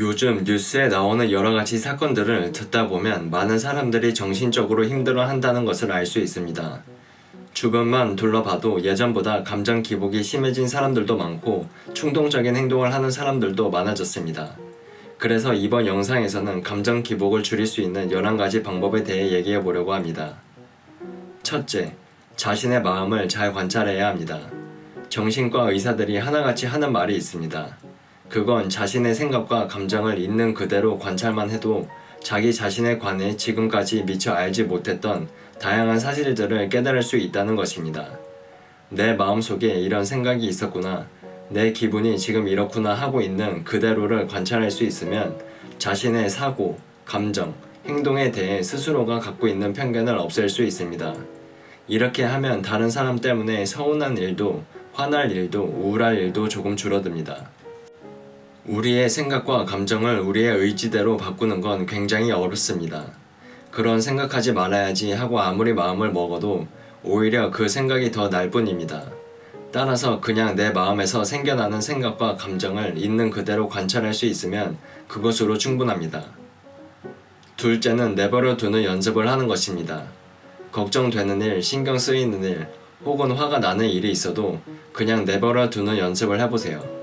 요즘 뉴스에 나오는 여러 가지 사건들을 듣다 보면 많은 사람들이 정신적으로 힘들어 한다는 것을 알 수 있습니다. 주변만 둘러봐도 예전보다 감정 기복이 심해진 사람들도 많고 충동적인 행동을 하는 사람들도 많아졌습니다. 그래서 이번 영상에서는 감정 기복을 줄일 수 있는 11가지 방법에 대해 얘기해 보려고 합니다. 첫째, 자신의 마음을 잘 관찰해야 합니다. 정신과 의사들이 하나같이 하는 말이 있습니다. 그건 자신의 생각과 감정을 있는 그대로 관찰만 해도 자기 자신에 관해 지금까지 미처 알지 못했던 다양한 사실들을 깨달을 수 있다는 것입니다. 내 마음속에 이런 생각이 있었구나. 내 기분이 지금 이렇구나 하고 있는 그대로를 관찰할 수 있으면 자신의 사고, 감정, 행동에 대해 스스로가 갖고 있는 편견을 없앨 수 있습니다. 이렇게 하면 다른 사람 때문에 서운한 일도, 화날 일도, 우울할 일도 조금 줄어듭니다. 우리의 생각과 감정을 우리의 의지대로 바꾸는 건 굉장히 어렵습니다. 그런 생각하지 말아야지 하고 아무리 마음을 먹어도 오히려 그 생각이 더 날 뿐입니다. 따라서 그냥 내 마음에서 생겨나는 생각과 감정을 있는 그대로 관찰할 수 있으면 그것으로 충분합니다. 둘째는 내버려 두는 연습을 하는 것입니다. 걱정되는 일, 신경 쓰이는 일, 혹은 화가 나는 일이 있어도 그냥 내버려 두는 연습을 해보세요.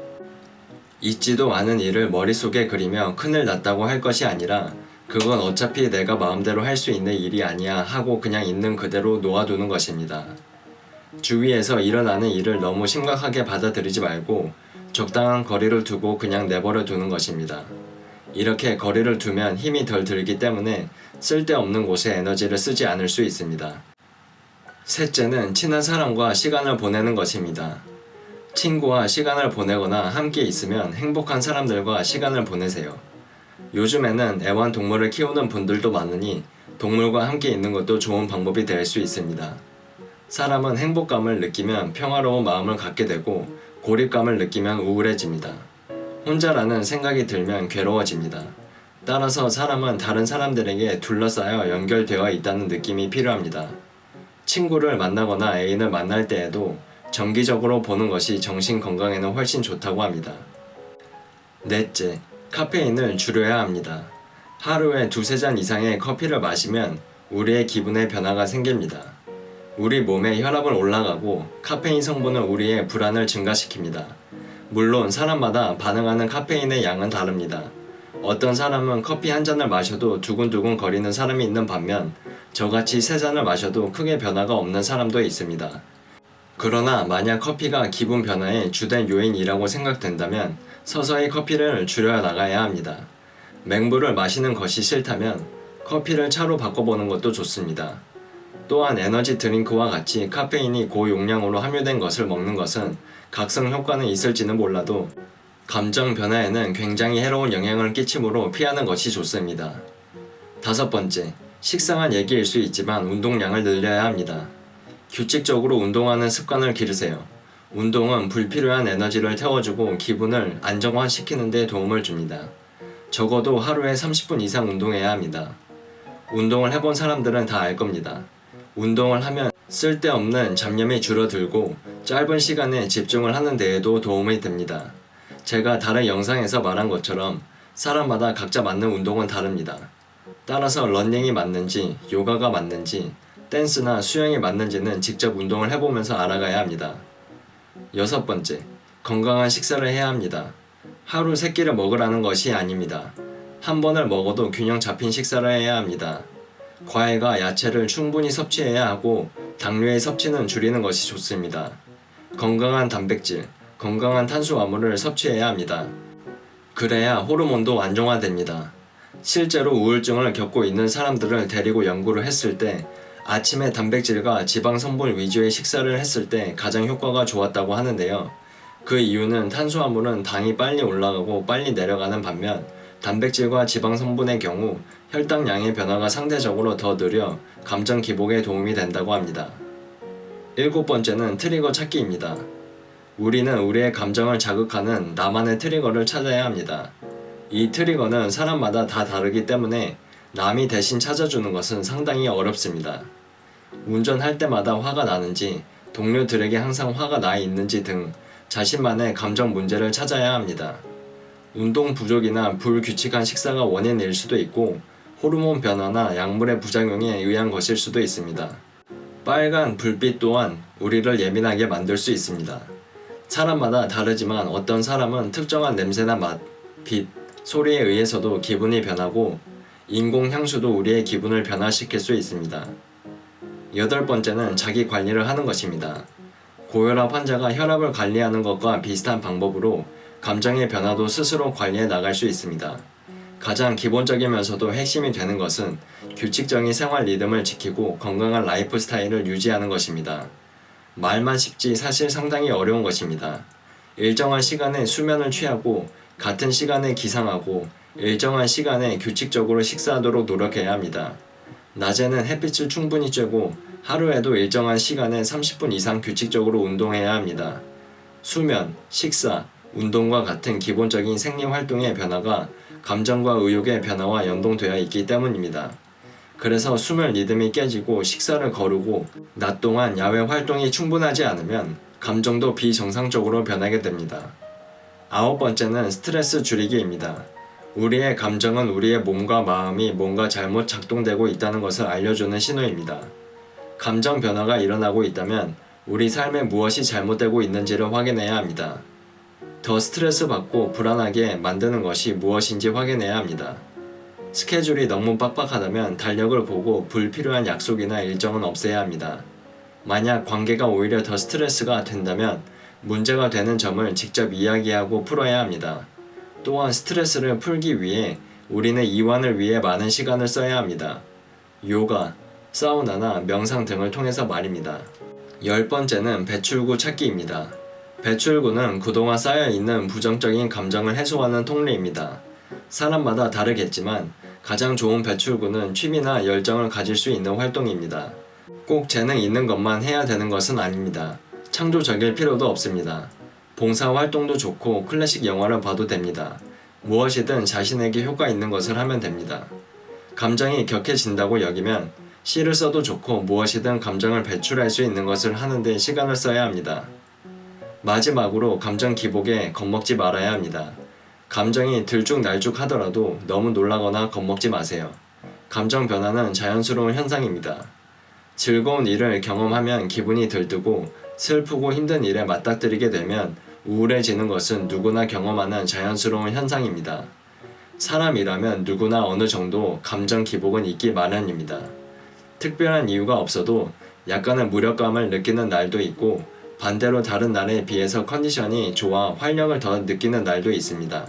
있지도 않은 일을 머릿속에 그리며 큰일 났다고 할 것이 아니라 그건 어차피 내가 마음대로 할 수 있는 일이 아니야 하고 그냥 있는 그대로 놓아두는 것입니다. 주위에서 일어나는 일을 너무 심각하게 받아들이지 말고 적당한 거리를 두고 그냥 내버려 두는 것입니다. 이렇게 거리를 두면 힘이 덜 들기 때문에 쓸데없는 곳에 에너지를 쓰지 않을 수 있습니다. 셋째는 친한 사람과 시간을 보내는 것입니다. 친구와 시간을 보내거나 함께 있으면 행복한 사람들과 시간을 보내세요. 요즘에는 애완동물을 키우는 분들도 많으니 동물과 함께 있는 것도 좋은 방법이 될 수 있습니다. 사람은 행복감을 느끼면 평화로운 마음을 갖게 되고 고립감을 느끼면 우울해집니다. 혼자라는 생각이 들면 괴로워집니다. 따라서 사람은 다른 사람들에게 둘러싸여 연결되어 있다는 느낌이 필요합니다. 친구를 만나거나 애인을 만날 때에도 정기적으로 보는 것이 정신 건강에는 훨씬 좋다고 합니다. 넷째, 카페인을 줄여야 합니다. 하루에 두세 잔 이상의 커피를 마시면 우리의 기분에 변화가 생깁니다. 우리 몸의 혈압은 올라가고 카페인 성분은 우리의 불안을 증가시킵니다. 물론 사람마다 반응하는 카페인의 양은 다릅니다. 어떤 사람은 커피 한 잔을 마셔도 두근두근 거리는 사람이 있는 반면 저같이 세 잔을 마셔도 크게 변화가 없는 사람도 있습니다. 그러나 만약 커피가 기분 변화의 주된 요인이라고 생각된다면 서서히 커피를 줄여 나가야 합니다. 맹물을 마시는 것이 싫다면 커피를 차로 바꿔보는 것도 좋습니다. 또한 에너지 드링크와 같이 카페인이 고용량으로 함유된 것을 먹는 것은 각성 효과는 있을지는 몰라도 감정 변화에는 굉장히 해로운 영향을 끼치므로 피하는 것이 좋습니다. 다섯 번째, 식상한 얘기일 수 있지만 운동량을 늘려야 합니다. 규칙적으로 운동하는 습관을 기르세요. 운동은 불필요한 에너지를 태워주고 기분을 안정화시키는 데 도움을 줍니다. 적어도 하루에 30분 이상 운동해야 합니다. 운동을 해본 사람들은 다 알 겁니다. 운동을 하면 쓸데없는 잡념이 줄어들고 짧은 시간에 집중을 하는 데에도 도움이 됩니다. 제가 다른 영상에서 말한 것처럼 사람마다 각자 맞는 운동은 다릅니다. 따라서 런닝이 맞는지, 요가가 맞는지, 댄스나 수영이 맞는지는 직접 운동을 해보면서 알아가야 합니다. 여섯 번째, 건강한 식사를 해야 합니다. 하루 세 끼를 먹으라는 것이 아닙니다. 한 번을 먹어도 균형 잡힌 식사를 해야 합니다. 과일과 야채를 충분히 섭취해야 하고 당류의 섭취는 줄이는 것이 좋습니다. 건강한 단백질, 건강한 탄수화물을 섭취해야 합니다. 그래야 호르몬도 안정화됩니다. 실제로 우울증을 겪고 있는 사람들을 데리고 연구를 했을 때 아침에 단백질과 지방 성분 위주의 식사를 했을 때 가장 효과가 좋았다고 하는데요. 그 이유는 탄수화물은 당이 빨리 올라가고 빨리 내려가는 반면 단백질과 지방 성분의 경우 혈당량의 변화가 상대적으로 더 느려 감정 기복에 도움이 된다고 합니다. 일곱 번째는 트리거 찾기입니다. 우리는 우리의 감정을 자극하는 나만의 트리거를 찾아야 합니다. 이 트리거는 사람마다 다 다르기 때문에 남이 대신 찾아주는 것은 상당히 어렵습니다. 운전할 때마다 화가 나는지, 동료들에게 항상 화가 나 있는지 등 자신만의 감정 문제를 찾아야 합니다. 운동 부족이나 불규칙한 식사가 원인일 수도 있고 호르몬 변화나 약물의 부작용에 의한 것일 수도 있습니다. 빨간 불빛 또한 우리를 예민하게 만들 수 있습니다. 사람마다 다르지만 어떤 사람은 특정한 냄새나 맛, 빛, 소리에 의해서도 기분이 변하고 인공 향수도 우리의 기분을 변화시킬 수 있습니다. 여덟 번째는 자기 관리를 하는 것입니다. 고혈압 환자가 혈압을 관리하는 것과 비슷한 방법으로 감정의 변화도 스스로 관리해 나갈 수 있습니다. 가장 기본적이면서도 핵심이 되는 것은 규칙적인 생활 리듬을 지키고 건강한 라이프 스타일을 유지하는 것입니다. 말만 쉽지 사실 상당히 어려운 것입니다. 일정한 시간에 수면을 취하고 같은 시간에 기상하고 일정한 시간에 규칙적으로 식사하도록 노력해야 합니다. 낮에는 햇빛을 충분히 쬐고 하루에도 일정한 시간에 30분 이상 규칙적으로 운동해야 합니다. 수면, 식사, 운동과 같은 기본적인 생리 활동의 변화가 감정과 의욕의 변화와 연동되어 있기 때문입니다. 그래서 수면 리듬이 깨지고 식사를 거르고 낮 동안 야외 활동이 충분하지 않으면 감정도 비정상적으로 변하게 됩니다. 아홉 번째는 스트레스 줄이기입니다. 우리의 감정은 우리의 몸과 마음이 뭔가 잘못 작동되고 있다는 것을 알려주는 신호입니다. 감정 변화가 일어나고 있다면 우리 삶에 무엇이 잘못되고 있는지를 확인해야 합니다. 더 스트레스 받고 불안하게 만드는 것이 무엇인지 확인해야 합니다. 스케줄이 너무 빡빡하다면 달력을 보고 불필요한 약속이나 일정은 없애야 합니다. 만약 관계가 오히려 더 스트레스가 된다면 문제가 되는 점을 직접 이야기하고 풀어야 합니다. 또한 스트레스를 풀기 위해 우리는 이완을 위해 많은 시간을 써야 합니다. 요가, 사우나나 명상 등을 통해서 말입니다. 열 번째는 배출구 찾기입니다. 배출구는 그동안 쌓여있는 부정적인 감정을 해소하는 통로입니다. 사람마다 다르겠지만 가장 좋은 배출구는 취미나 열정을 가질 수 있는 활동입니다. 꼭 재능 있는 것만 해야 되는 것은 아닙니다. 창조적일 필요도 없습니다. 봉사 활동도 좋고 클래식 영화를 봐도 됩니다. 무엇이든 자신에게 효과 있는 것을 하면 됩니다. 감정이 격해진다고 여기면 시를 써도 좋고 무엇이든 감정을 배출할 수 있는 것을 하는데 시간을 써야 합니다. 마지막으로 감정 기복에 겁먹지 말아야 합니다. 감정이 들쭉날쭉 하더라도 너무 놀라거나 겁먹지 마세요. 감정 변화는 자연스러운 현상입니다. 즐거운 일을 경험하면 기분이 들뜨고 슬프고 힘든 일에 맞닥뜨리게 되면 우울해지는 것은 누구나 경험하는 자연스러운 현상입니다. 사람이라면 누구나 어느 정도 감정 기복은 있기 마련입니다. 특별한 이유가 없어도 약간의 무력감을 느끼는 날도 있고 반대로 다른 날에 비해서 컨디션이 좋아 활력을 더 느끼는 날도 있습니다.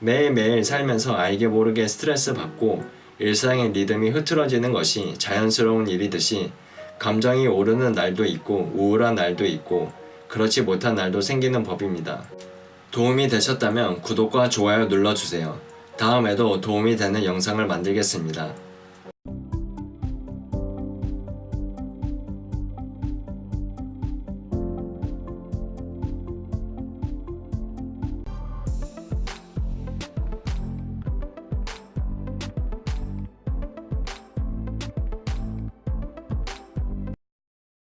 매일매일 살면서 알게 모르게 스트레스 받고 일상의 리듬이 흐트러지는 것이 자연스러운 일이듯이 감정이 오르는 날도 있고 우울한 날도 있고 그렇지 못한 날도 생기는 법입니다. 도움이 되셨다면 구독과 좋아요 눌러주세요. 다음에도 도움이 되는 영상을 만들겠습니다.